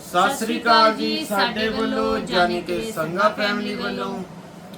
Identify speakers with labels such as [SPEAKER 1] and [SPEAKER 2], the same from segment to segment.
[SPEAKER 1] ਸਤਿ ਸ੍ਰੀ ਅਕਾਲ ਜੀ ਸਾਡੇ ਵੱਲੋਂ ਜਾਨੀ ਕਿ ਸੰਗਾ ਫੈਮਿਲੀ ਵੱਲੋਂ।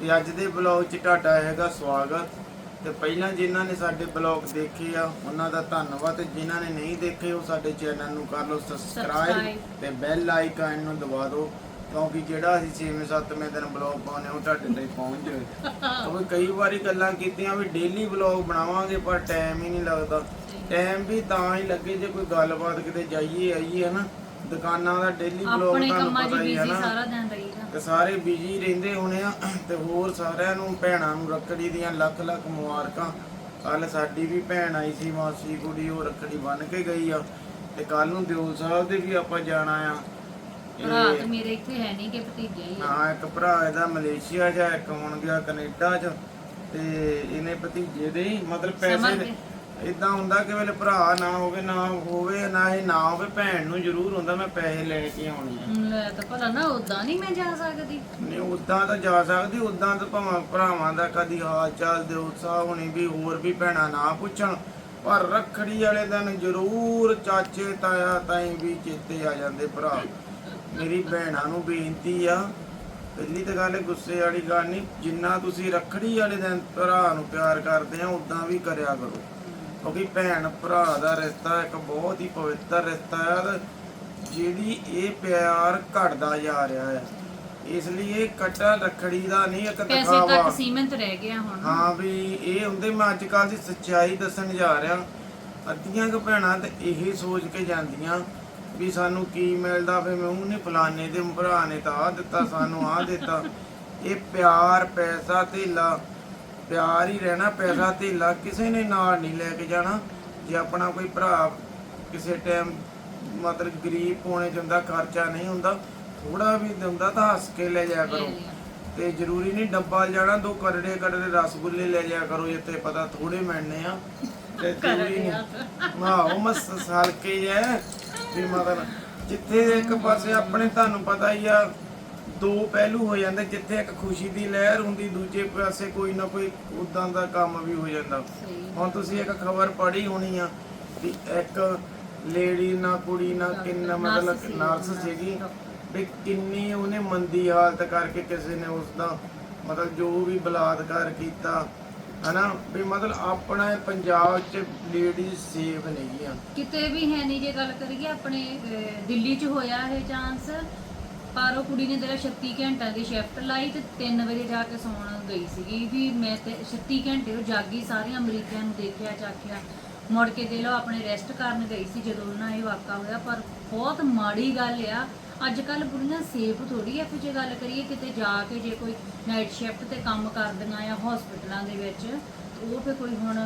[SPEAKER 1] ਤੇ ਅੱਜ ਦੇ ਬਲੌਗ 'ਚ ਤੁਹਾਡਾ ਹੈਗਾ ਸਵਾਗਤ। ਤੇ ਪਹਿਲਾਂ ਜਿਨ੍ਹਾਂ ਨੇ ਸਾਡੇ ਬਲੌਗ ਦੇਖੇ ਆ ਉਹਨਾਂ ਦਾ ਧੰਨਵਾਦ। ਤੇ ਜਿਨ੍ਹਾਂ ਨੇ ਨਹੀਂ ਦੇਖੇ ਉਹ ਸਾਡੇ ਚੈਨਲ ਨੂੰ ਕਰ ਲਓ ਸਬਸਕ੍ਰਾਈਬ। ਤੇ ਬੈਲ ਆਈਕਨ ਨੂੰ ਦਬਾ ਦਿਓ। ਕਿਉਂਕਿ ਜਿਹੜਾ ਅਸੀਂ 6ਵੇਂ 7ਵੇਂ ਦਿਨ ਬਲੌਗ ਪਾਉਂਦੇ ਹਾਂ ਉਹ ਤੁਹਾਡੇ ਤੱਕ ਪਹੁੰਚ ਜਾਵੇ ਕਿਉਂਕਿ ਕਈ ਵਾਰੀ ਗੱਲਾਂ ਕੀਤੀਆਂ ਵੀ ਡੇਲੀ ਬਲੌਗ ਬਣਾਵਾਂਗੇ ਪਰ ਟਾਈਮ ਹੀ ਨਹੀਂ ਲੱਗਦਾ। ਟਾਈਮ ਵੀ ਤਾਂ ਹੀ ਲੱਗੇ ਜੇ ਕੋਈ ਗੱਲਬਾਤ ਕਿਤੇ ਜਾਈਏ ਆਈਏ ਹਨਾ? ਦੁਕਾਨਾਂ ਦਾ ਡੇਲੀ ਬਲੌਗ
[SPEAKER 2] ਆਪਣੇ
[SPEAKER 1] ਤੁਹਾਨੂੰ
[SPEAKER 2] ਕੰਮਾਂ 'ਚ
[SPEAKER 1] ਪਤਾ ਹੀ ਹੈ
[SPEAKER 2] ਬਿਜ਼ੀ
[SPEAKER 1] ਨਾ।
[SPEAKER 2] ਸਾਰਾ ਦਿਨ ਰਹੀਦਾ
[SPEAKER 1] ਤੇ ਸਾਰੇ ਬਿਜ਼ੀ ਰਹਿੰਦੇ ਹੋਣੇ ਆ ਤੇ ਹੋਰ ਸਾਰਿਆਂ ਨੂੰ ਭੈਣਾਂ ਨੂੰ ਰੱਖੜੀ ਦੀਆਂ ਲੱਖ ਲੱਖ ਮੁਬਾਰਕਾਂ। ਕੱਲ ਸਾਡੀ ਵੀ ਭੈਣ ਆਈ ਸੀ ਮਾਸੀ ਕੁੜੀ ਉਹ ਰੱਖੜੀ ਬੰਨ ਕੇ ਗਈ ਆ। ਤੇ ਕੱਲ ਨੂੰ ਦਿਓਲ ਸਾਹਿਬ ਦੇ ਵੀ ਆਪਾਂ ਜਾਣਾ ਆ।
[SPEAKER 2] ਰਾਤ ਮੇਰੇ ਇੱਥੇ ਹੈ ਨਹੀਂ ਕਿ ਭਤੀਜਾ ਹੀ ਆ।
[SPEAKER 1] ਹਾਂ ਇੱਕ ਭਰਾ ਇਹਦਾ ਮਲੇਸ਼ੀਆ ਆ, ਇੱਕ ਹੁਣ ਗਿਆ ਕੈਨੇਡਾ 'ਚ। ਤੇ ਇਹਨੇ ਭਤੀਜੇ ਦੇ ਹੀ ਮਤਲਬ ਪੈਸੇ। ਇਦਾਂ ਹੁੰਦਾ ਕਿ ਵੇਲੇ ਭਰਾ ਨਾ ਹੋਵੇ ਨਾ ਹੋਵੇ ਨਾ ਇਹ ਨਾ ਹੋਵੇ ਭੈਣ ਨੂੰ ਜ਼ਰੂਰ ਹੁੰਦਾ ਮੈਂ ਪੈਸੇ ਲੈ ਕੇ ਆਉਣੇ ਆ।
[SPEAKER 2] ਲੈ ਤਾਂ ਭਲਾ ਨਾ ਉਦਾਂ ਨਹੀਂ ਮੈਂ ਜਾ ਸਕਦੀ।
[SPEAKER 1] ਨਹੀਂ ਉਦਾਂ ਤਾਂ ਜਾ ਸਕਦੀ ਉਦਾਂ ਤਾਂ ਭਾਵੇਂ ਭਰਾਵਾਂ ਦਾ ਕਦੀ ਹਾਲ ਚਾਲ ਦੇ ਉਤਸ਼ਾਹ ਹੋਣੀ ਵੀ ਹੋਰ ਵੀ ਭੈਣਾਂ ਨਾ ਪੁੱਛਣ ਪਰ ਰੱਖੜੀ ਵਾਲੇ ਦਿਨ ਜ਼ਰੂਰ ਚਾਚੇ ਤਾਇਆ ਤਾਈ ਵੀ ਚੇਤੇ ਆ ਜਾਂਦੇ ਭਰਾ। ਮੇਰੀ ਭੈਣਾਂ ਨੂੰ ਬੇਨਤੀ ਆ ਪਹਿਲੀ ਤਾਂ ਗੱਲ ਗੁੱਸੇ ਵਾਲੀ ਗੱਲ ਨਹੀਂ ਜਿੰਨਾ ਤੁਸੀਂ ਰੱਖੜੀ ਵਾਲੇ ਦਿਨ ਭਰਾ ਨੂੰ ਪਿਆਰ ਕਰਦੇ ਆ ਉਦਾਂ ਵੀ ਕਰਿਆ ਕਰੋ। ਕਿਉਂਕਿ ਭੈਣ ਭਰਾ ਦਾ ਰਿਸ਼ਤਾ ਇੱਕ ਬਹੁਤ ਹੀ ਪਵਿੱਤਰ ਰਿਸ਼ਤਾ ਤੇ ਜਿਹਦੀ ਇਹ ਪਿਆਰ ਘਟਦਾ ਜਾ ਰਿਹਾ ਹੈ। ਇਸ ਲਈ ਇਹ ਕਟਾ ਰੱਖੜੀ ਦਾ ਨਹੀਂ ਇੱਕ
[SPEAKER 2] ਪੈਸੇ
[SPEAKER 1] ਦਿਖਾਵਾ।
[SPEAKER 2] ਤੱਕ ਸੀਮਿਤ ਰਹਿ ਗਿਆ ਹੁਣ।
[SPEAKER 1] ਹਾਂ ਵੀ ਇਹ ਹੁੰਦੇ ਮੈਂ ਅੱਜ ਕੱਲ ਦੀ ਸੱਚਾਈ ਦੱਸਣ ਜਾ ਰਿਹਾ। ਅੱਧੀਆਂ ਕੁ ਭੈਣਾਂ ਤੇ ਇਹ ਸੋਚ ਕੇ ਜਾਂਦੀਆਂ ਵੀ ਸਾਨੂੰ ਕੀ ਮਿਲਦਾ ਫੇ ਮੈਂ ਉਹਨੇ ਫਲਾਣੇ ਦੇ ਭਰਾ ਨੇ ਤਾਂ ਆ ਦਿੱਤਾ ਸਾਨੂੰ ਆ ਦਿੱਤਾ। ਇਹ ਪਿਆਰ ਪੈਸਾ ਧੇਲਾ ਪਿਆਰ ਹੀ ਰਹਿਣਾ ਪੈਸਾ ਧੇਲਾ ਕਿਸੇ ਨੇ ਨਾਲ ਨਹੀਂ ਲੈ ਕੇ ਜਾਣਾ। ਜੇ ਆਪਣਾ ਕੋਈ ਭਰਾ ਕਿਸੇ ਟਾਈਮ ਮਤਲਬ ਗਰੀਬ ਹੋਣੇ ਚ ਹੁੰਦਾ ਖਰਚਾ ਨਹੀਂ ਹੁੰਦਾ ਥੋੜਾ ਵੀ ਦਿੰਦਾ ਤਾਂ ਹੱਸ ਕੇ ਲੈ ਜਾਇਆ ਕਰੋ। ਤੇ ਜ਼ਰੂਰੀ ਨਹੀਂ ਡੱਬਾ ਜਾਣਾ ਦੋ ਕਰੜੇ ਕਰੜੇ ਰਸਗੁੱਲੇ ਲੈ ਜਾਇਆ ਕਰੋ ਜਿੱਥੇ ਪਤਾ ਥੋੜੇ ਮਿਲਣੇ ਆ। ਤੇ ਜ਼ਰੂਰੀ ਨਹੀਂ। ਹਾਂ ਉਹ ਮਸ ਹਲਕੇ ਹੀ ਹੈ ਵੀ ਮਤਲਬ ਜਿੱਥੇ ਇੱਕ ਪਾਸੇ ਆਪਣੇ ਤੁਹਾਨੂੰ ਪਤਾ ਹੀ ਆ ਦੋ ਪਹਿਲੂ ਹੋ ਜਾਂਦੇ ਜਿੱਥੇ ਇੱਕ ਖੁਸ਼ੀ ਦੀ ਲਹਿਰ ਹੁੰਦੀ ਦੂਜੇ ਪਾਸੇ ਕੋਈ ਨਾ ਕੋਈ ਉਦਾਂ ਦਾ ਕੰਮ ਵੀ ਹੋ ਜਾਂਦਾ। ਹੁਣ ਤੁਸੀਂ ਇੱਕ ਖਬਰ ਪੜ੍ਹੀ ਹੋਣੀ ਆ ਵੀ ਇੱਕ ਲੇਡੀ ਨਾ ਕੁੜੀ ਨਾ ਕਿੰਨਾ ਮਤਲਬ। ਨਰਸ ਸੀਗੀ ਵੀ ਕਿੰਨੀ ਉਹਨੇ ਮੰਦੀ ਹਾਲਤ ਕਰਕੇ ਕਿਸੇ ਨੇ ਉਸ ਦਾ ਮਤਲਬ ਜੋ ਵੀ ਬਲਾਤਕਾਰ ਕੀਤਾ ਹਨਾ? ਵੀ ਮਤਲਬ ਆਪਣਾ ਪੰਜਾਬ 'ਚ ਲੇਡੀਜ਼ ਸੇਫ ਨਹੀਂਆਂ
[SPEAKER 2] ਕਿਤੇ ਵੀ ਹੈ ਨਹੀਂ ਜੇ ਗੱਲ ਕਰੀਏ ਆਪਣੇ ਦਿੱਲੀ 'ਚ ਹੋਇਆ ਇਹ ਚਾਂਸ ਪਰ ਉਹ ਕੁੜੀ ਨੇ ਜਿਹੜਾ 36 ਘੰਟਿਆਂ ਦੀ ਸ਼ਿਫਟ ਲਾਈ ਤੇ 3 ਵਜੇ ਜਾ ਕੇ ਸੌਣ ਗਈ ਸੀਗੀ। ਵੀ ਮੈਂ ਤੇ 36 ਘੰਟੇ ਉਹ ਜਾਗੀ ਸਾਰੀਆਂ ਅਮਰੀਕਿਆਂ ਨੂੰ ਦੇਖਿਆ ਚਾਖਿਆ। ਮੁੜ ਕੇ ਦੇ ਲੋ ਆਪਣੇ ਰੈਸਟ ਕਰਨ ਗਈ ਸੀ ਜਦੋਂ ਉਹਨਾਂ ਇਹ ਵਾਕਾ ਹੋਇਆ। ਪਰ ਬਹੁਤ ਮਾੜੀ ਗੱਲ ਆ। ਅੱਜ ਕੱਲ ਬੁੜੀਆਂ ਸੇਫ ਥੋੜੀ ਆ ਫਿਰ ਜੇ ਗੱਲ ਕਰੀਏ ਕਿਤੇ ਜਾ ਕੇ ਜੇ ਕੋਈ ਨਾਈਟ ਸ਼ਿਫਟ ਤੇ ਕੰਮ ਕਰਦੀਆਂ ਆ ਹਸਪੀਟਲਾਂ ਦੇ ਵਿੱਚ ਉਹ ਫੇ ਕੋਈ ਹੁਣ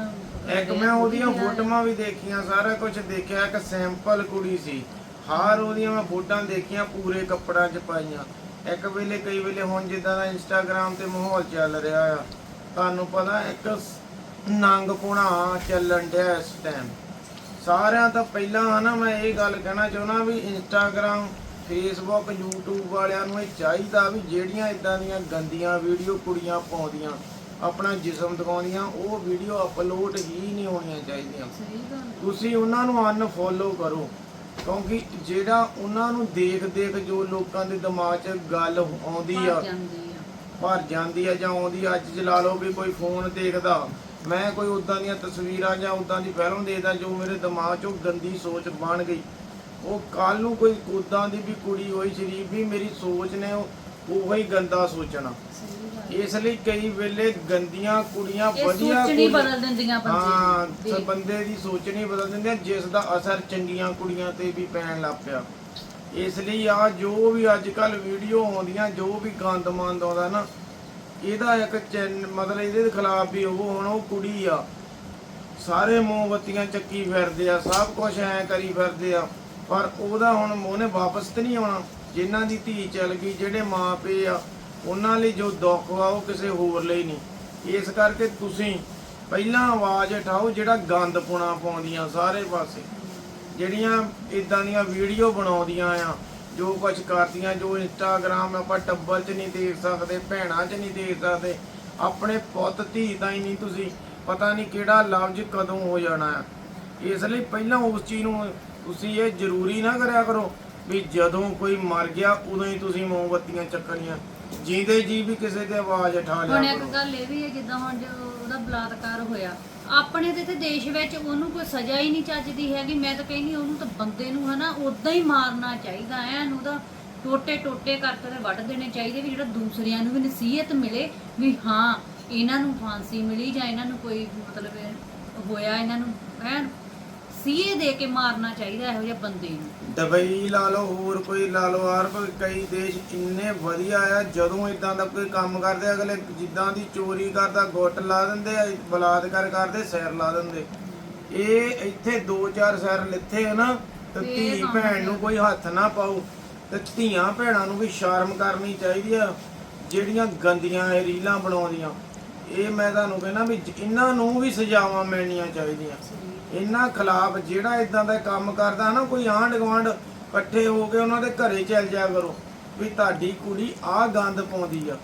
[SPEAKER 1] ਇੱਕ ਮੈਂ ਉਹਦੀਆਂ ਫੋਟੋਆਂ ਵੀ ਦੇਖੀਆਂ ਸਾਰਾ ਕੁਝ ਦੇਖਿਆ। ਇੱਕ ਸੈਂਪਲ ਕੁੜੀ ਸੀ। ਹਰ ਉਹਦੀਆਂ ਮੈਂ ਫੋਟੋਆਂ ਦੇਖੀਆਂ ਪੂਰੇ ਕੱਪੜਾਂ 'ਚ ਪਾਈਆਂ। ਇੱਕ ਵੇਲੇ ਕਈ ਵੇਲੇ ਹੁਣ ਜਿੱਦਾਂ ਦਾ ਇੰਸਟਾਗ੍ਰam ਤੇ ਮਾਹੌਲ ਚੱਲ ਰਿਹਾ ਆ ਤੁਹਾਨੂੰ ਪਤਾ ਇੱਕ ਨੰਗ ਪੁਣਾ ਚੱਲਣ ਡਿਆ ਇਸ ਟਾਈਮ ਸਾਰਿਆਂ ਤੋਂ ਪਹਿਲਾਂ ਹਨਾ ਮੈਂ ਇਹ ਗੱਲ ਕਹਿਣਾ ਚਾਹੁੰਦਾ ਵੀ ਇੰਸਟਾਗ੍ਰam ਫੇਸਬੁੱਕ YouTube ਵਾਲਿਆਂ ਨੂੰ ਇਹ ਚਾਹੀਦਾ ਵੀ ਜਿਹੜੀਆਂ ਇਦਾਂ ਦੀਆਂ ਗੰਦੀਆਂ ਵੀਡੀਓ ਕੁੜੀਆਂ ਪਾਉਂਦੀਆਂ ਆਪਣਾ ਜਿਸਮ ਦਿਖਾਉਂਦੀਆਂ ਉਹ ਵੀਡੀਓ ਅਪਲੋਡ ਹੀ ਨਹੀਂ ਹੋਣੀਆਂ ਚਾਹੀਦੀਆਂ। ਤੁਸੀਂ ਉਹਨਾਂ ਨੂੰ ਅਨਫੋਲੋ ਕਰੋ। ਕਿਉਂਕਿ ਜਿਹੜਾ ਉਹਨਾਂ ਨੂੰ ਦੇਖ ਦੇਖ ਜੋ ਲੋਕਾਂ ਦੇ ਦਿਮਾਗ 'ਚ ਗੱਲ ਆਉਂਦੀ ਆ
[SPEAKER 2] ਭਰ ਜਾਂਦੀ ਆ।
[SPEAKER 1] ਜਾਂ ਆਉਂਦੀ ਆ, ਅੱਜ ਚਲਾ ਲਓ ਵੀ ਕੋਈ ਫੋਨ ਦੇਖਦਾ ਮੈਂ ਕੋਈ ਉਦਾਂ ਦੀਆਂ ਤਸਵੀਰਾਂ ਜਾਂ ਉਦਾਂ ਦੀ ਫਿਲਮ ਦੇਖਦਾ ਜੋ ਮੇਰੇ ਦਿਮਾਗ 'ਚੋਂ ਗੰਦੀ ਸੋਚ ਬਣ ਗਈ। ਉਹ ਕੱਲ ਨੂੰ ਕੋਈ ਉਦਾਂ ਦੀ ਵੀ ਕੁੜੀ ਹੋਈ ਸ਼ਰੀਫ ਵੀ ਮੇਰੀ ਸੋਚ ਨੇ ਉਹ ਉਹੋ ਹੀ ਗੰਦਾ ਸੋਚਣਾ। ਇਸ ਲਈ ਕਈ ਵੇਲੇ ਗੰਦੀਆਂ ਕੁੜੀਆਂ
[SPEAKER 2] ਇਹ
[SPEAKER 1] ਵਧੀਆ
[SPEAKER 2] ਸੋਚ ਨਹੀਂ
[SPEAKER 1] ਕੁੜੀ-
[SPEAKER 2] ਬਦਲ ਦਿੰਦੀਆਂ
[SPEAKER 1] ਹਾਂ
[SPEAKER 2] ਬੰਦੇ
[SPEAKER 1] ਸ- ਬੰਦੇ ਦੀ ਸੋਚ ਨਹੀਂ ਬਦਲ ਦਿੰਦੇ ਜਿਸ ਦਾ ਅਸਰ ਚੰਗੀਆਂ ਕੁੜੀਆਂ ਤੇ ਵੀ ਪੈਣ ਲੱਗ ਪਿਆ। ਇਸ ਲਈ ਆ ਜੋ ਵੀ ਅੱਜ ਕੱਲ ਵੀਡੀਓ ਆਉਂਦੀਆਂ ਜੋ ਵੀ ਗੰਦ ਮੰਦ ਆਉਂਦਾ ਨਾ ਇਹਦਾ ਇੱਕ ਚੈਨ ਮਤਲਬ ਇਹਦੇ ਖਿਲਾਫ ਵੀ ਉਹ ਹੁਣ ਉਹ ਕੁੜੀ ਆ। ਸਾਰੇ ਮੋਮਬੱਤੀਆਂ ਚੱਕੀ ਫਿਰਦੇ ਆ ਸਭ ਕੁਝ ਐ ਕਰੀ ਫਿਰਦੇ ਆ। ਪਰ ਉਹਦਾ ਹੁਣ ਉਹਨੇ ਵਾਪਸ ਤੇ ਨਹੀਂ ਆਉਣਾ। ਜਿਨ੍ਹਾਂ ਦੀ ਧੀ ਚਲ ਗਈ ਜਿਹੜੇ ਮਾਪੇ ਆ ਉਹਨਾਂ ਲਈ ਜੋ ਦੁੱਖ ਆ ਉਹ ਕਿਸੇ ਹੋਰ ਲਈ ਨਹੀਂ। ਇਸ ਕਰਕੇ ਤੁਸੀਂ ਪਹਿਲਾਂ ਆਵਾਜ਼ ਉਠਾਓ ਜਿਹੜਾ ਗੰਦ ਪੁਣਾ ਪਾਉਂਦੀਆਂ ਸਾਰੇ ਪਾਸੇ। ਜਿਹੜੀਆਂ ਇਦਾਂ ਦੀਆਂ ਵੀਡੀਓ ਬਣਾਉਂਦੀਆਂ ਆ, ਜੋ ਕੁਝ ਕਰਦੀਆਂ, ਜੋ ਇੰਸਟਾਗ੍ਰਾਮ ਆਪਾਂ ਟੱਬਰ 'ਚ ਨਹੀਂ ਦੇਖ ਸਕਦੇ, ਭੈਣਾਂ 'ਚ ਨਹੀਂ ਦੇਖ ਸਕਦੇ, ਆਪਣੇ ਪੁੱਤ ਧੀ ਤਾਂ ਹੀ ਨਹੀਂ ਤੁਸੀਂ ਪਤਾ ਨਹੀਂ ਕਿਹੜਾ ਲਫ਼ਜ਼ ਕਦੋਂ ਹੋ ਜਾਣਾ ਆ। ਇਸ ਲਈ ਪਹਿਲਾਂ ਉਸ ਚੀਜ਼ ਨੂੰ ਤੁਸੀਂ ਇਹ ਜ਼ਰੂਰੀ ਨਾ ਕਰਿਆ ਕਰੋ ਵੀ ਜਦੋਂ ਕੋਈ ਮਰ ਗਿਆ, ਉਦੋਂ ਹੀ ਤੁਸੀਂ ਮੋਮਬੱਤੀਆਂ ਚੱਕਣੀਆਂ। ਜਿੰਦੇ ਜੀ ਵੀ ਕਿਸੇ ਤੇ ਆਵਾਜ਼ ਉਠਾ
[SPEAKER 2] ਹੁਣ
[SPEAKER 1] ਲਿਆ
[SPEAKER 2] ਇੱਕ
[SPEAKER 1] ਕਰੋ।
[SPEAKER 2] ਗੱਲ ਇਹ ਵੀ ਹੈ ਜਿੱਦਾਂ ਹੁਣ ਜੋ ਉਹਦਾ ਬਲਾਤਕਾਰ ਹੋਇਆ ਆਪਣੇ ਤੇ ਤੇ ਦੇਸ਼ ਵਿੱਚ ਉਹਨੂੰ ਕੋਈ ਸਜ਼ਾ ਹੀ ਨਹੀਂ ਚੱਜਦੀ ਹੈਗੀ। ਮੈਂ ਤਾਂ ਕਹਿੰਦੀ ਉਹਨੂੰ ਤਾਂ ਬੰਦੇ ਨੂੰ ਹਨਾ ਉਦਾਂ ਹੀ ਮਾਰਨਾ ਚਾਹੀਦਾ ਐਨ ਉਹਦਾ ਟੋਟੇ ਟੋਟੇ ਕਰਕੇ ਤੇ ਵੱਢ ਦੇਣੇ ਚਾਹੀਦੇ ਵੀ ਜਿਹੜਾ ਦੂਸਰਿਆਂ ਨੂੰ ਵੀ ਨਸੀਹਤ ਮਿਲੇ ਵੀ ਹਾਂ ਇਹਨਾਂ ਨੂੰ ਫਾਂਸੀ ਮਿਲੀ ਜਾਂ ਇਹਨਾਂ ਨੂੰ ਕੋਈ ਮਤਲਬ ਹੋਇਆ ਇਹਨਾਂ ਨੂੰ ਐਨ ਸੀਏ ਦੇ ਕੇ ਮਾਰਨਾ ਚਾਹੀਦਾ ਇਹੋ ਜਿਹੇ ਬੰਦੇ ਨੂੰ।
[SPEAKER 1] ਦੁਬਈ ਲਾ ਲਓ ਹੋਰ ਕੋਈ ਲਾ ਲਓ ਅਰਬ ਕਈ ਦੇਸ਼ ਇੰਨੇ ਵਧੀਆ ਆ ਜਦੋਂ ਇਦਾਂ ਦਾ ਕੋਈ ਕੰਮ ਕਰਦੇ ਅਗਲੇ ਜਿੱਦਾਂ ਦੀ ਚੋਰੀ ਕਰਦਾ ਗੁੱਟ ਲਾ ਦਿੰਦੇ ਆ ਬਲਾਤਕਾਰ ਕਰਦੇ ਸਿਰ ਲਾ ਦਿੰਦੇ। ਇਹ ਇੱਥੇ ਦੋ ਚਾਰ ਸਿਰ ਲਿੱਥੇ ਆ ਨਾ ਤੇ ਧੀ ਭੈਣ ਨੂੰ ਕੋਈ ਹੱਥ ਨਾ ਪਾਓ ਤੇ ਧੀਆਂ ਭੈਣਾਂ ਨੂੰ ਵੀ ਸ਼ਰਮ ਕਰਨੀ ਚਾਹੀਦੀ ਆ ਜਿਹੜੀਆਂ ਗੰਦੀਆਂ ਇਹ ਰੀਲਾਂ ਬਣਾਉਂਦੀਆਂ। ਇਹ ਮੈਂ ਤੁਹਾਨੂੰ ਕਹਿੰਦਾ ਵੀ ਇਹਨਾਂ ਨੂੰ ਵੀ ਸਜ਼ਾਵਾਂ ਮਿਲਣੀਆਂ ਚਾਹੀਦੀਆਂ। ਇਹਨਾਂ ਖਿਲਾਫ ਜਿਹੜਾ ਇਦਾਂ ਦਾ ਕੰਮ ਕਰਦਾ ਨਾ ਕੋਈ ਆਂਢ ਗੁਆਂਢ ਇਕੱਠੇ ਹੋ ਕੇ ਉਹਨਾਂ ਦੇ ਘਰੇ ਚੱਲ ਜਾਇਆ ਕਰੋ ਵੀ ਤੁਹਾਡੀ ਕੁੜੀ ਆਹ ਗੰਦ ਪਾਉਂਦੀ ਆ।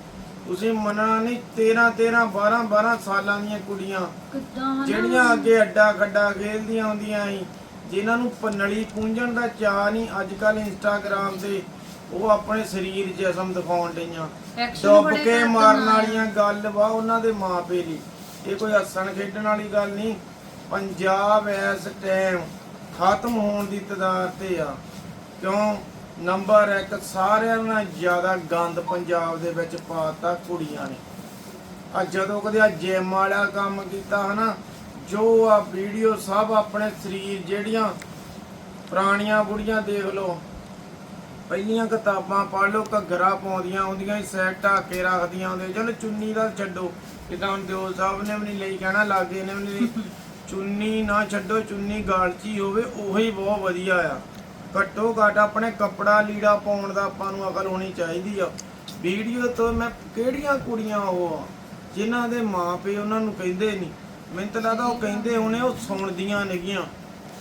[SPEAKER 1] ਤੁਸੀਂ ਮੰਨਣਾ ਨਹੀਂ 13 13 12 12 ਸਾਲਾਂ ਦੀਆਂ ਕੁੜੀਆਂ ਜਿਹੜੀਆਂ ਅੱਗੇ ਅੱਡਾ ਖੱਡਾ ਖੇਲਦੀਆਂ ਹੁੰਦੀਆਂ ਸੀ ਜਿਨ੍ਹਾਂ ਨੂੰ ਪਨਲੀ ਪੂੰਝਣ ਦਾ ਚਾਹ ਨਹੀਂ ਅੱਜ ਕੱਲ ਇੰਸਟਾਗ੍ਰਾਮ ਤੇ ਉਹ ਆਪਣੇ ਸਰੀਰ ਜਿਸਮ ਦਿਖਾਉਣ ਡਈਆਂ। ਡੁੱਬ ਕੇ ਮਾਰਨ। ਵਾਲੀਆਂ ਗੱਲ ਵਾ ਉਹਨਾਂ ਦੇ ਮਾਪੇ ਲਈ ਇਹ ਕੋਈ ਹੱਸਣ ਖੇਡਣ ਵਾਲੀ ਗੱਲ ਨਹੀਂ। ਪੰਜਾਬ ਇਸ ਟਾਈਮ ਖਤਮ ਹੋਣ ਦੀ ਤਦਾਰ ਤੇ ਆ। ਕਿਉਂ? ਨੰਬਰ 1 ਸਾਰਿਆਂ ਨਾਲ ਜ਼ਿਆਦਾ ਗੰਦ ਪੰਜਾਬ ਦੇ ਵਿੱਚ ਪਾਤਾ ਕੁੜੀਆਂ ਨੇ। ਆ ਜਦੋਂ ਕਦੇ ਆ ਜਿਮ ਵਾਲਾ ਕੰਮ ਕੀਤਾ ਹਨਾ, ਜੋ ਆ ਵੀਡੀਓ ਸਭ ਆਪਣੇ ਸਰੀਰ ਜਿਹੜੀਆਂ ਪੁਰਾਣੀਆਂ ਬੁੜੀਆਂ ਦੇਖ ਲਓ, ਪਹਿਲੀਆਂ ਕਿਤਾਬਾਂ ਪੜ੍ਹ ਲਓ, ਘੱਗਰਾ ਪਾਉਂਦੀਆਂ ਹੁੰਦੀਆਂ ਹੀ ਸੈਟ ਢੱਕ ਕੇ ਰੱਖਦੀਆਂ ਹੁੰਦੀਆਂ ਚਲੋ ਚੁੰਨੀ ਦਾ ਛੱਡੋ। ਜਿੱਦਾਂ ਹੁਣ ਦਿਓ ਸਾਹਿਬ ਨੇ ਵੀ ਨਹੀਂ ਲਈ, ਕਹਿਣਾ ਲਾਗੇ ਨੇ ਵੀ ਨਹੀਂ ਚੁੰਨੀ ਨਾ ਛੱਡੋ, ਚੁੰਨੀ ਗਾਲਚੀ ਹੋਵੇ, ਉਹੀ ਬਹੁਤ ਵਧੀਆ ਆ। ਘੱਟੋ ਘੱਟ ਆਪਣੇ ਕੱਪੜਾ ਲੀੜਾ ਪਾਉਣ ਦਾ ਆਪਾਂ ਨੂੰ ਅਕਲ ਹੋਣੀ ਚਾਹੀਦੀ ਆ। ਵੀਡੀਓ ਤੋਂ ਮੈਂ ਕਿਹੜੀਆਂ ਕੁੜੀਆਂ ਉਹ ਆ, ਜਿਨ੍ਹਾਂ ਦੇ ਮਾਪੇ ਉਹਨਾਂ ਨੂੰ ਕਹਿੰਦੇ ਨਹੀਂ ਮੈਨੂੰ ਤਾਂ ਲੱਗਦਾ ਉਹ ਕਹਿੰਦੇ ਹੋਣੇ, ਉਹ ਸੁਣਦੀਆਂ ਨੇਗੀਆਂ।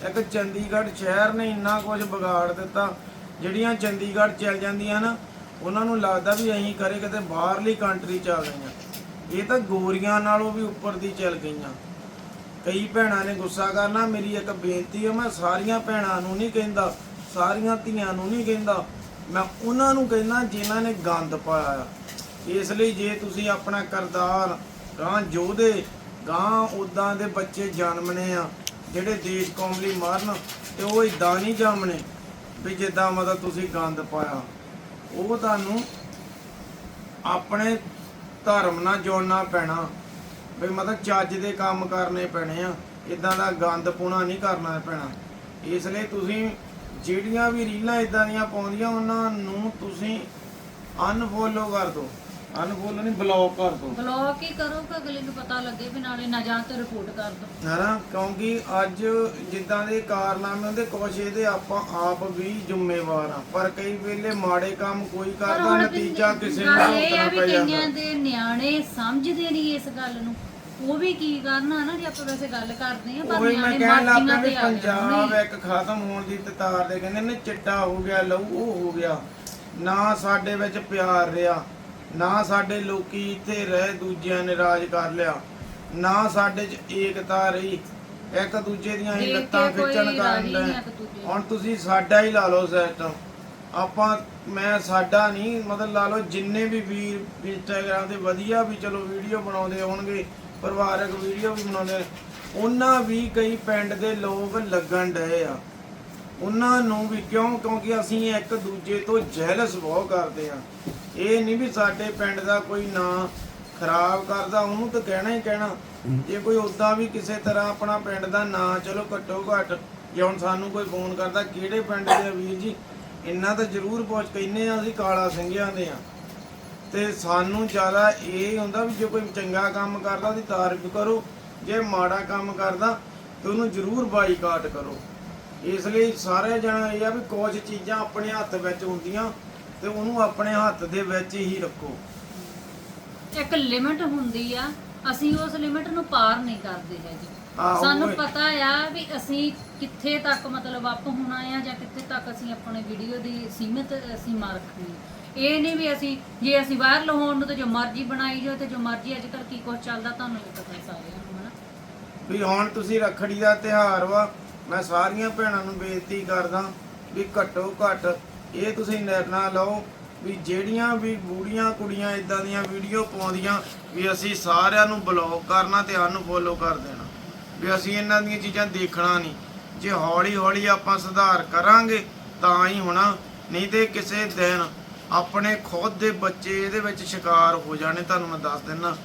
[SPEAKER 1] ਇੱਕ ਚੰਡੀਗੜ੍ਹ ਸ਼ਹਿਰ ਨੇ ਇੰਨਾ ਕੁਝ ਵਿਗਾੜ ਦਿੱਤਾ। ਜਿਹੜੀਆਂ ਚੰਡੀਗੜ੍ਹ ਚੱਲ ਜਾਂਦੀਆਂ ਨਾ, ਉਹਨਾਂ ਨੂੰ ਲੱਗਦਾ ਵੀ ਅਸੀਂ ਕਰੇ ਕਿਤੇ ਬਾਹਰਲੀ ਕੰਟਰੀ ਚ ਆ ਗਈਆਂ। ਇਹ ਤਾਂ ਗੋਰੀਆਂ ਨਾਲੋਂ ਵੀ ਉੱਪਰ ਦੀ ਚੱਲ ਗਈਆਂ। ਕਈ ਭੈਣਾਂ ਨੇ ਗੁੱਸਾ ਕਰਨਾ, ਮੇਰੀ ਇੱਕ ਬੇਨਤੀ ਹੈ ਮੈਂ ਸਾਰੀਆਂ ਭੈਣਾਂ ਨੂੰ ਨਹੀਂ ਕਹਿੰਦਾ, ਸਾਰੀਆਂ ਧੀਆਂ ਨੂੰ ਨਹੀਂ ਕਹਿੰਦਾ, ਮੈਂ ਉਹਨਾਂ ਨੂੰ ਕਹਿੰਦਾ ਜਿਨ੍ਹਾਂ ਨੇ ਗੰਦ ਪਾਇਆ ਇਸ ਲਈ ਜੇ ਤੁਸੀਂ ਆਪਣਾ ਕਰਦਾਰ ਗਾਂ ਜੋਧੇ ਗਾਂ ਉਦਾਂ ਦੇ ਬੱਚੇ ਜਨਮਣੇ ਆ, ਜਿਹੜੇ ਦੇਸ਼ ਕੌਮ ਲਈ ਮਰਨ, ਤੇ ਉਹ ਇਦਾਂ ਨਹੀਂ ਜੰਮਣੇ ਵੀ ਜਿੱਦਾਂ ਮਤਲਬ ਤੁਸੀਂ ਗੰਦ ਪਾਇਆ। ਉਹ ਤੁਹਾਨੂੰ ਆਪਣੇ ਧਰਮ ਨਾਲ ਜੋੜਨਾ ਪੈਣਾ। ਵੀ ਮਤਲਬ ਚੱਜ ਦੇ ਕੰਮ ਕਰਨੇ ਪੈਣੇ ਆ। ਇਦਾਂ ਦਾ ਗੰਦ ਪੁਣਾ ਨਹੀਂ ਕਰਨਾ ਪੈਣਾ। ਇਸ ਲਈ ਤੁਸੀਂ ਜਿਹੜੀਆਂ ਵੀ ਰੀਲਾਂ ਇਦਾਂ ਦੀਆਂ ਪਾਉਂਦੀਆਂ ਉਹਨਾਂ ਨੂੰ ਤੁਸੀਂ ਅਨਫੋਲੋ ਕਰ ਦਿਓ। ਅਨਫੋਲੋ ਨਹੀਂ ਬਲੌਕ ਕਰ ਦਿਓ।
[SPEAKER 2] ਬਲੌਕ ਹੀ ਕਰੋ ਕਿ ਅਗਲੇ ਨੂੰ ਪਤਾ ਲੱਗੇ ਵੀ ਨਾਲੇ ਨਾ ਜਾਂ ਤੇ ਰਿਪੋਰਟ ਕਰ ਦੋ
[SPEAKER 1] ਹਨਾ ਕਿਉਂਕਿ ਅੱਜ ਜਿੱਦਾਂ ਦੇ ਕਾਰਨਾਮੇ ਹੁੰਦੇ ਕੁਛ ਇਹਦੇ ਆਪਾਂ ਆਪ ਵੀ ਜ਼ਿੰਮੇਵਾਰ ਆ। ਪਰ ਕਈ ਵੇਲੇ ਮਾੜੇ ਕੰਮ ਕੋਈ ਕਰਦਾ ਨਤੀਜਾ ਕਿਸੇ ਨੂੰ
[SPEAKER 2] ਗੱਲ ਇਹ ਆ
[SPEAKER 1] ਭੁਗਤਣਾ
[SPEAKER 2] ਵੀ
[SPEAKER 1] ਪੈ
[SPEAKER 2] ਕਈਆਂ ਦੇ ਨਿਆਣੇ ਸਮਝਦੇ ਨਹੀਂ ਇਸ ਗੱਲ ਨੂੰ। ਉਹ ਵੀ ਕੀ ਕਰਨ ਨਾ ਜੇ ਆਪਾਂ ਵੈਸੇ ਗੱਲ ਕਰਦੇ ਆ ਪਰ
[SPEAKER 1] ਉਹੀ ਮੈਂ
[SPEAKER 2] ਨਿਆਣੇ
[SPEAKER 1] ਕਹਿਣ ਲੱਗ ਪਿਆ
[SPEAKER 2] ਮਰਜ਼ੀਆਂ
[SPEAKER 1] ਵੀ
[SPEAKER 2] ਤੇ ਆ
[SPEAKER 1] ਪੰਜਾਬ ਇੱਕ ਖਤਮ ਹੋਣ ਦੀ ਤਤਾਰ ਦੇ ਕਹਿੰਦੇ ਨੇ ਚਿੱਟਾ ਹੋ ਗਿਆ ਲਹੂ ਉਹ ਹੋ ਗਿਆ। ਨਾ ਸਾਡੇ ਵਿੱਚ ਪਿਆਰ ਰਿਹਾ ਨਾ ਸਾਡੇ ਲੋਕੀ ਇੱਥੇ ਰਹਿ ਦੂਜਿਆਂ ਨੇ ਰਾਜ ਕਰ ਲਿਆ। ਨਾ ਸਾਡੇ 'ਚ ਏਕਤਾ ਰਹੀ ਇੱਕ ਦੂਜੇ ਦੀਆਂ ਹੀ
[SPEAKER 2] ਦੇਖ ਕੇ
[SPEAKER 1] ਲੱਤਾਂ
[SPEAKER 2] ਕੋਈ
[SPEAKER 1] ਖਿੱਚਣ
[SPEAKER 2] ਰਾਜੀ
[SPEAKER 1] ਕਰਨ
[SPEAKER 2] ਨਹੀਂ
[SPEAKER 1] ਦੇ
[SPEAKER 2] ਇੱਕ ਦੂਜੇ
[SPEAKER 1] ਹੁਣ ਤੁਸੀਂ ਸਾਡਾ ਹੀ ਲਾ ਲਓ ਸਿਸਟਮ ਆਪਾਂ ਮੈਂ ਸਾਡਾ ਨਹੀਂ ਮਤਲਬ ਲਾ ਲਓ ਜਿੰਨੇ ਵੀ ਵੀਰ ਇੰਸਟਾਗ੍ਰਾਮ ਤੇ ਵਧੀਆ ਵੀ ਚਲੋ ਵੀਡੀਓ ਬਣਾਉਂਦੇ ਹੋਣਗੇ ਪਰਿਵਾਰਕ ਵੀਡੀਓ ਵੀ ਬਣਾਉਂਦੇ ਉਹਨਾਂ ਵੀ ਕਈ ਪਿੰਡ ਦੇ ਲੋਕ ਲੱਗਣ ਡਏ ਆ। ਉਹਨਾਂ ਨੂੰ ਵੀ ਕਿਉਂ? ਕਿਉਂਕਿ ਅਸੀਂ ਇੱਕ ਦੂਜੇ ਤੋਂ ਜੈਲਸ ਬਹੁਤ ਕਰਦੇ ਆ। ਇਹ ਨਹੀਂ ਵੀ ਸਾਡੇ ਪਿੰਡ ਦਾ ਕੋਈ ਨਾਂ ਖਰਾਬ ਕਰਦਾ, ਉਹਨੂੰ ਤਾਂ ਕਹਿਣਾ ਹੀ ਕਹਿਣਾ। ਜੇ ਕੋਈ ਉਦਾਂ ਵੀ ਕਿਸੇ ਤਰ੍ਹਾਂ ਆਪਣਾ ਪਿੰਡ ਦਾ ਨਾਂ, ਚਲੋ ਘੱਟੋ ਘੱਟ, ਜੇ ਹੁਣ ਸਾਨੂੰ ਕੋਈ ਫੋਨ ਕਰਦਾ, ਕਿਹੜੇ ਪਿੰਡ ਦੇ ਆ ਵੀਰ ਜੀ? ਇੰਨਾ ਤਾਂ ਜ਼ਰੂਰ ਪਹੁੰਚ ਕਹਿੰਨੇ ਆ ਅਸੀਂ ਕਾਲਾ ਸਿੰਘਿਆਂ ਦੇ ਆ। ਤੇ ਸਾਨੂੰ ਜ਼ਿਆਦਾ ਇਹ ਹੁੰਦਾ ਵੀ ਜੇ ਕੋਈ ਚੰਗਾ ਕੰਮ ਕਰਦਾ ਉਹਦੀ ਤਾਰੀਫ ਕਰੋ ਜੇ ਮਾੜਾ ਕੰਮ ਕਰਦਾ ਤੇ ਉਹਨੂੰ ਜ਼ਰੂਰ ਬਾਈਕਾਟ ਕਰੋ। ਇਸ ਲਈ ਸਾਰੇ ਜਣਾ ਇਹ ਆ ਵੀ ਕੁਝ ਚੀਜ਼ਾਂ ਆਪਣੇ ਹੱਥ ਵਿੱਚ ਹੁੰਦੀਆਂ ਤੇ ਉਹਨੂੰ ਆਪਣੇ ਹੱਥ ਦੇ ਵਿੱਚ ਹੀ ਰੱਖੋ।
[SPEAKER 2] ਇੱਕ ਲਿਮਿਟ ਹੁੰਦੀ ਆ ਅਸੀਂ ਉਸ ਲਿਮਿਟ ਨੂੰ ਪਾਰ ਨਹੀਂ ਕਰਦੇ ਹੈਗੇ।
[SPEAKER 1] ਆਹੋ
[SPEAKER 2] ਸਾਨੂੰ ਪਤਾ ਆ ਵੀ ਅਸੀਂ ਕਿੱਥੇ ਤੱਕ ਮਤਲਬ ਅਪ ਹੋਣਾ ਆ ਜਾਂ ਕਿੱਥੇ ਤੱਕ ਅਸੀਂ ਆਪਣੇ ਵੀਡੀਓ ਦੀ ਸੀਮਿਤ ਸੀਮਾ ਰੱਖਣੀ ਇਹ ਨਹੀਂ ਵੀ ਅਸੀਂ, ਜੇ ਅਸੀਂ ਵਾਇਰਲ ਹੋਣ ਨੂੰ ਤੇ ਜੋ ਮਰਜ਼ੀ ਬਣਾਈ ਜਾਓ ਤੇ ਜੋ ਮਰਜ਼ੀ ਅੱਜ ਕੱਲ ਕੀ ਕੁਝ ਚੱਲਦਾ, ਤੁਹਾਨੂੰ ਵੀ ਪਤਾ ਸਾਰਿਆਂ ਨੂੰ, ਹਨਾ?
[SPEAKER 1] ਵੀ ਹੁਣ ਤੁਸੀਂ ਰੱਖੜੀ ਦਾ ਤਿਉਹਾਰ ਵਾ, ਮੈਂ ਸਾਰੀਆਂ ਭੈਣਾਂ ਨੂੰ ਬੇਨਤੀ ਕਰਦਾ ਵੀ ਘੱਟੋ ਘੱਟ ਇਹ ਤੁਸੀਂ ਨਿਰਣਾ ਲਓ ਵੀ ਜਿਹੜੀਆਂ ਵੀ ਬੂੜੀਆਂ ਕੁੜੀਆਂ ਇਦਾਂ ਦੀਆਂ ਵੀਡੀਓ ਪਾਉਂਦੀਆਂ ਵੀ ਅਸੀਂ ਸਾਰਿਆਂ ਨੂੰ ਬਲੌਕ ਕਰਨਾ ਤੇ ਅਨਫੋਲੋ ਕਰ ਦੇਣਾ। ਵੀ ਅਸੀਂ ਇਹਨਾਂ ਦੀਆਂ ਚੀਜ਼ਾਂ ਦੇਖਣਾ ਨਹੀਂ। ਜੇ ਹੌਲੀ ਹੌਲੀ ਆਪਾਂ ਸੁਧਾਰ ਕਰਾਂਗੇ ਤਾਂ ਹੀ ਹੋਣਾ, ਨਹੀਂ ਤੇ ਕਿਸੇ ਦਿਨ ਆਪਣੇ ਖੁਦ ਦੇ ਬੱਚੇ ਇਹਦੇ ਵਿੱਚ ਸ਼ਿਕਾਰ ਹੋ ਜਾਣੇ ਤੁਹਾਨੂੰ ਮੈਂ ਦੱਸ ਦਿੰਦਾ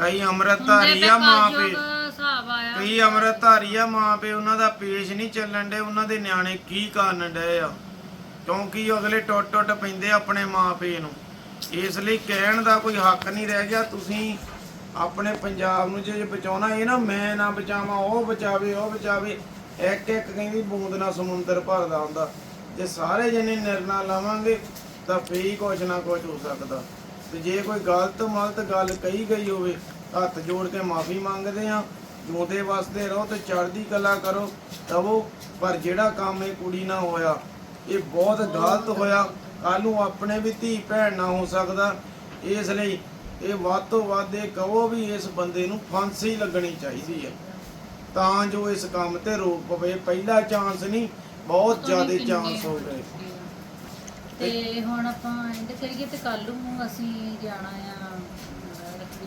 [SPEAKER 1] ਕਈ ਅੰਮ੍ਰਿਤਧਾਰੀ ਆ ਮਾਂ ਪਿਓ।
[SPEAKER 2] ਹਿਸਾਬ ਆਇਆ।
[SPEAKER 1] ਕਈ ਅੰਮ੍ਰਿਤਧਾਰੀ ਆ ਮਾਂ ਉਹਨਾਂ ਦਾ ਪੇਸ਼ ਨਹੀਂ ਚੱਲਣ ਡੇ ਉਹਨਾਂ ਦੇ ਨਿਆਣੇ ਕੀ ਕਰਨ ਡਏ ਆ? ਕਿਉਂਕਿ ਅਗਲੇ ਟੁੱਟ ਟੁੱਟ ਪੈਂਦੇ ਆਪਣੇ ਮਾਂ ਪਿਓ ਨੂੰ। ਇਸ ਲਈ ਕਹਿਣ ਦਾ ਕੋਈ ਹੱਕ ਨਹੀਂ ਰਹਿ ਗਿਆ। ਤੁਸੀਂ ਆਪਣੇ ਪੰਜਾਬ ਨੂੰ ਜੇ ਬਚਾਉਣਾ ਇਹ ਨਾ ਮੈਂ ਨਾ ਬਚਾਵਾਂ ਉਹ ਬਚਾਵੇ ਉਹ ਬਚਾਵੇ। ਇੱਕ ਇੱਕ ਕਹਿੰਦੀ ਬੂੰਦ ਨਾਲ ਸਮੁੰਦਰ ਭਰਦਾ ਹੁੰਦਾ। ਜੇ ਸਾਰੇ ਜਣੇ ਨਿਰਣਾ ਲਾਵਾਂਗੇ ਤਾਂ ਫੇਰ ਕੁਝ ਨਾ ਕੁਝ ਹੋ ਸਕਦਾ। ਤੇ ਜੇ ਕੋਈ ਗਲਤ ਮਲਤ ਗੱਲ ਕਹੀ ਗਈ ਹੋਵੇ ਹੱਥ ਜੋੜ ਕੇ ਮਾਫੀ ਮੰਗਦੇ ਆ ਜੋਦੇ ਵਾਸਤੇ ਰਹੋ ਤੇ ਚੜ੍ਹਦੀ ਕਲਾ ਕਰੋ ਤਵੋ ਪਰ ਜਿਹੜਾ ਕੰਮ ਇਹ ਕੁੜੀ ਨਾਲ ਹੋਇਆ ਇਹ ਬਹੁਤ ਗਲਤ ਹੋਇਆ। ਕੱਲ ਨੂੰ ਆਪਣੇ ਵੀ ਧੀ ਭੈਣ ਨਾ ਹੋ ਸਕਦਾ। ਇਸ ਲਈ ਇਹ ਵੱਧ ਤੋਂ ਵੱਧ ਇਹ ਕਹੋ ਵੀ ਇਸ ਬੰਦੇ ਨੂੰ ਫਾਂਸੀ ਲੱਗਣੀ ਚਾਹੀਦੀ ਹੈ। ਤਾਂ ਜੋ ਇਸ ਕੰਮ ਤੇ ਰੋਕ ਪਵੇ। ਪਹਿਲਾ ਚਾਂਸ ਨਹੀਂ ਬਹੁਤ ਜ਼ਿਆਦਾ ਚਾਂਸ ਹੋ ਗਏ।
[SPEAKER 2] ਤੇ ਹੁਣ ਆਪਾਂ ਇਹਦੇ ਕਰੀਏ ਤੇ ਕੱਲ ਨੂੰ ਅਸੀਂ ਜਾਣਾ ਆ ਰੱਖੜੀ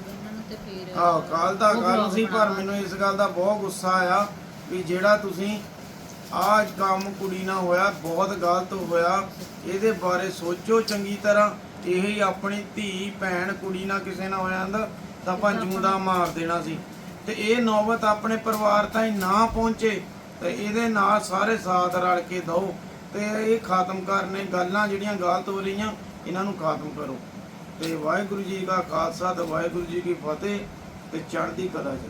[SPEAKER 2] ਤੇ ਫਿਰ
[SPEAKER 1] ਆਹ ਕੱਲ ਦਾ
[SPEAKER 2] ਉਹ
[SPEAKER 1] ਕੱਲ
[SPEAKER 2] vlog
[SPEAKER 1] ਸੀ ਪਰ
[SPEAKER 2] ਬਣਾਵਾਂਗੇ।
[SPEAKER 1] ਮੈਨੂੰ ਇਸ ਗੱਲ ਦਾ ਬਹੁਤ ਗੁੱਸਾ ਆਇਆ ਵੀ ਜਿਹੜਾ ਤੁਸੀਂ ਆਹ ਕੰਮ ਕੁੜੀ ਨਾਲ ਹੋਇਆ ਬਹੁਤ ਗਲਤ ਹੋਇਆ ਇਹਦੇ ਬਾਰੇ ਸੋਚੋ ਚੰਗੀ ਤਰ੍ਹਾਂ ਇਹ ਹੀ ਆਪਣੀ ਧੀ ਭੈਣ ਕੁੜੀ ਨਾਲ ਕਿਸੇ ਨਾਲ ਹੋਇਆ ਹੁੰਦਾ ਤਾਂ ਆਪਾਂ ਜੂੰਦਾ ਮਾਰ ਦੇਣਾ ਸੀ। ਤੇ ਇਹ ਨੌਬਤ ਆਪਣੇ ਪਰਿਵਾਰ ਤਾਈਂ ਨਾ ਪਹੁੰਚੇ ਤੇ ਇਹਦੇ ਨਾਲ ਸਾਰੇ ਸਾਥ ਰਲ ਕੇ ਦਿਓ। ਤੇ ਇਹ ਖਾਤਮ ਕਰਨੇ ਗੱਲਾਂ ਜਿਹੜੀਆਂ ਗਲਤ ਹੋ ਰਹੀਆਂ, ਇਹਨਾਂ ਨੂੰ ਖਤਮ ਕਰੋ। ਤੇ ਵਾਹਿਗੁਰੂ ਜੀ ਕਾ ਖਾਲਸਾ ਤੇ ਵਾਹਿਗੁਰੂ ਜੀ ਕੀ ਫਤਿਹ ਤੇ ਚੜ੍ਹਦੀ ਕਲਾ ਚ